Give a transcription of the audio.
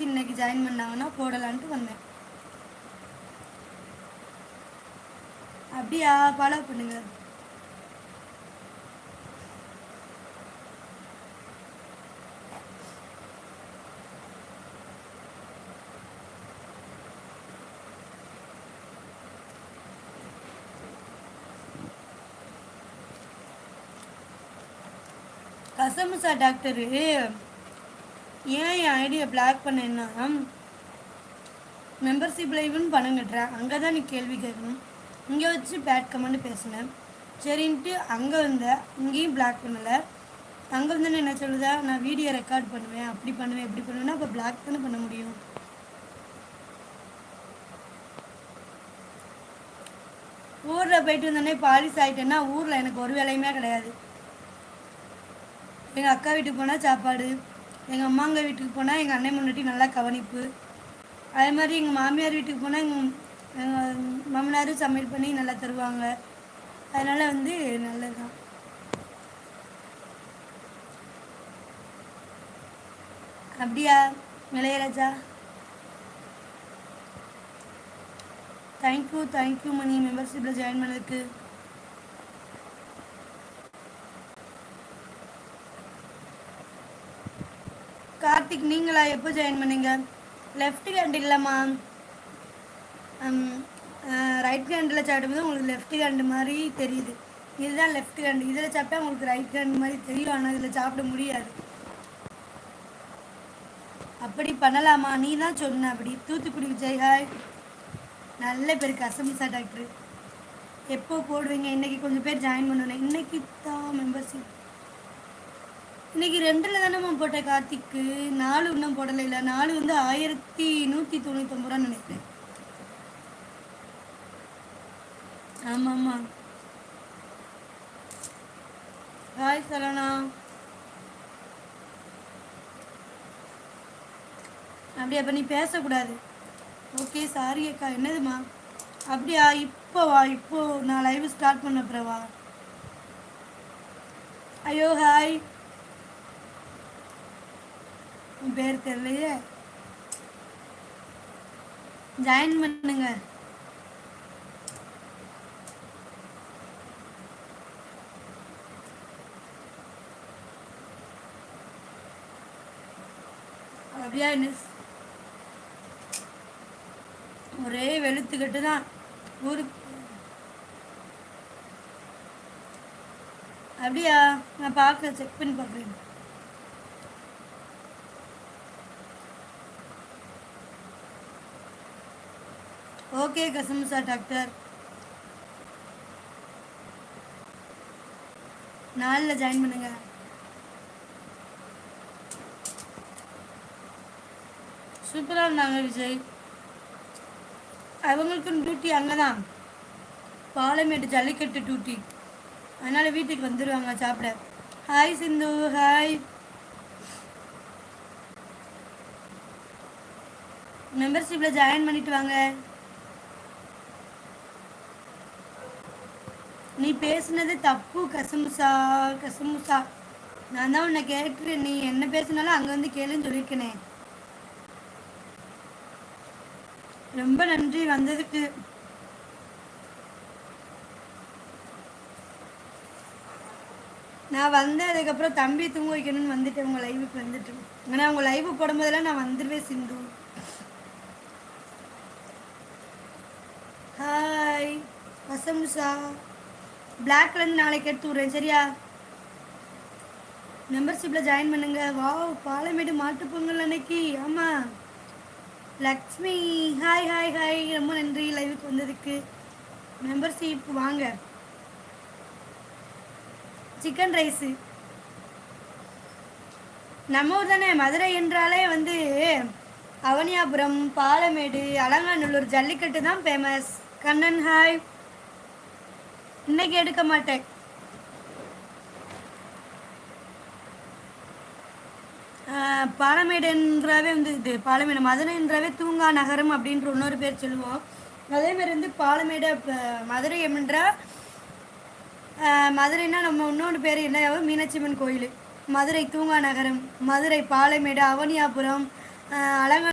இன்னைக்கு ஜாயின் பண்ணாங்கன்னா போடலான்ட்டு வந்தேன். அப்படியா? ஃபாலோ பண்ணுங்க. கசமுசா டாக்டரு. ஏன் என் ஐடியை பிளாக் பண்ணேன்னா மெம்பர்ஷிப் லைவ்னு பணம் கட்டுறேன் அங்கே தான் நீ கேள்வி கேட்கணும். இங்கே வச்சு பேட் கமெண்ட் பேசினேன் சரின்ட்டு அங்கே வந்தேன் இங்கேயும் பிளாக் பண்ணலை. அங்கே வந்து என்ன சொல்லுதா? நான் வீடியோ ரெக்கார்ட் பண்ணுவேன் அப்படி பண்ணுவேன் இப்படி பண்ணுவேன்னா அப்போ பிளாக் தானே பண்ண முடியும். ஊரில் போயிட்டு வந்தோடனே பாலிஸ் ஆகிட்டேன்னா ஊரில் எனக்கு ஒரு வேலையுமே கிடையாது. எங்கள் அக்கா வீட்டுக்கு போனால் சாப்பாடு. எங்கள் அம்மாங்க வீட்டுக்கு போனால் எங்கள் அண்ணன் முன்னாடி நல்லா கவனிப்பு. அதே மாதிரி எங்கள் மாமியார் வீட்டுக்கு போனால் எங்கள் எங்கள் மாமனாரும் சமையல் பண்ணி நல்லா தருவாங்க. அதனால் வந்து நல்லது தான் அப்படியா Ilaiyaraaja? Thank you thank you Mani மெம்பர்ஷிப்பில் join பண்ணதுக்கு. கார்த்திக் நீங்களா? எப்போ ஜாயின் பண்ணீங்க? லெஃப்ட் ஹேண்ட் இல்லைம்மா. ரைட் ஹேண்டில் சாப்பிடும்போது உங்களுக்கு லெஃப்ட் ஹேண்டு மாதிரி தெரியுது. இதுதான் லெஃப்ட் ஹேண்டு இதில் சாப்பிட்டா உங்களுக்கு ரைட் ஹேண்ட் மாதிரி தெரியும். ஆனால் இதில் சாப்பிட முடியாது. அப்படி பண்ணலாமா? நீ தான் சொன்ன அப்படி. தூத்துக்குடி விஜய் ஹாய் நல்ல பேர் கசமிசா டாக்டர் எப்போ போடுவீங்க? இன்னைக்கு கொஞ்சம் பேர் ஜாயின் பண்ணுவேன் இன்னைக்கு தான் மெம்பர்ஷிப் இன்னைக்கு ரெண்டில் தானேம்மா போட்டேன் கார்த்திக்கு நாலு இன்னும் போடலை இல்லை நாலு வந்து ஆயிரத்தி நூற்றி தொண்ணூத்தொம்பது ரூபான்னு நினைக்கிறேன். ஆமாம்மா. ஹாய் சரணா அப்படியா அப்போ நீ பேசக்கூடாது. ஓகே சாரி அக்கா. என்னதுமா அப்படியா இப்போ வா இப்போ நான் லைவ் ஸ்டார்ட் பண்ண அப்புறம் வா ஐயோ ஹாய் உன் பேர் தெரியலையே. ஜாயின் பண்ணுங்க. அப்படியா என்ன ஒரே வெளுத்துக்கிட்டு தான் ஊருக்கு அப்படியா நான் பார்க்க செக் பண்ணி பார்க்குறேன். Okay Kasamusa doctor. நாளில் ஜாயின் பண்ணுங்க. சூப்பராக இருந்தாங்க விஜய். அவங்களுக்கும் டியூட்டி அங்கே தான் பாலமேட்டு ஜல்லிக்கட்டு டியூட்டி அதனால் வீட்டுக்கு வந்துடுவாங்க சாப்பிட. ஹாய் சிந்து. ஹாய் மெம்பர்ஷிப்பில் ஜாயின் பண்ணிட்டு வாங்க. நீ பேசுனது தப்பு கசமுசா கசமுசா. நான் தான் உன்னை கேட்குறேன். நீ என்ன பேசுனாலும் அங்கே வந்து கேளுன்னு சொல்லியிருக்கனே. ரொம்ப நன்றி வந்ததுக்கு. நான் வந்தேன் அதுக்கப்புறம் தம்பி தூங்க வைக்கணும்னு வந்துட்டேன். உங்கள் லைவுக்கு வந்துட்டு ஆனால் உங்கள் லைவு போடும்போதெல்லாம் நான் வந்துடுவேன் சிந்து. ஹாய் வசம்சா பிளாக்லேருந்து நாளைக்கு எடுத்து விட்றேன் சரியா? மெம்பர்ஷிப்பில் ஜாயின் பண்ணுங்க. வாவ் பாலமேடு மாட்டு பொங்கல் அன்னைக்கு. ஆமாம் லக்ஷ்மி ஹாய் ஹாய் ஹாய் ரொம்ப நன்றி. லைவுக்கு வந்ததுக்கு. மெம்பர்ஷிப் வாங்க. சிக்கன் ரைஸு நம்ம ஊர் தானே? மதுரை என்றாலே வந்து அவனியாபுரம் பாலமேடு அலங்காநல்லூர் ஜல்லிக்கட்டு தான் ஃபேமஸ் கண்ணன் ஹாய் இன்னைக்கு எடுக்க மாட்டேன். பாலமேடு என்றாவே வந்து இது பாலமேடு மதுரைன்றாவே தூங்கா நகரம் அப்படின்ற இன்னொரு பேர் சொல்லுவோம். அதே மாதிரி வந்து பாலமேடு மதுரை என்றால் மதுரைனா நம்ம இன்னொரு பேர் என்ன? மீனாட்சியம்மன் கோயில். மதுரை தூங்கா நகரம் மதுரை பாலமேடு அவனியாபுரம் அலங்க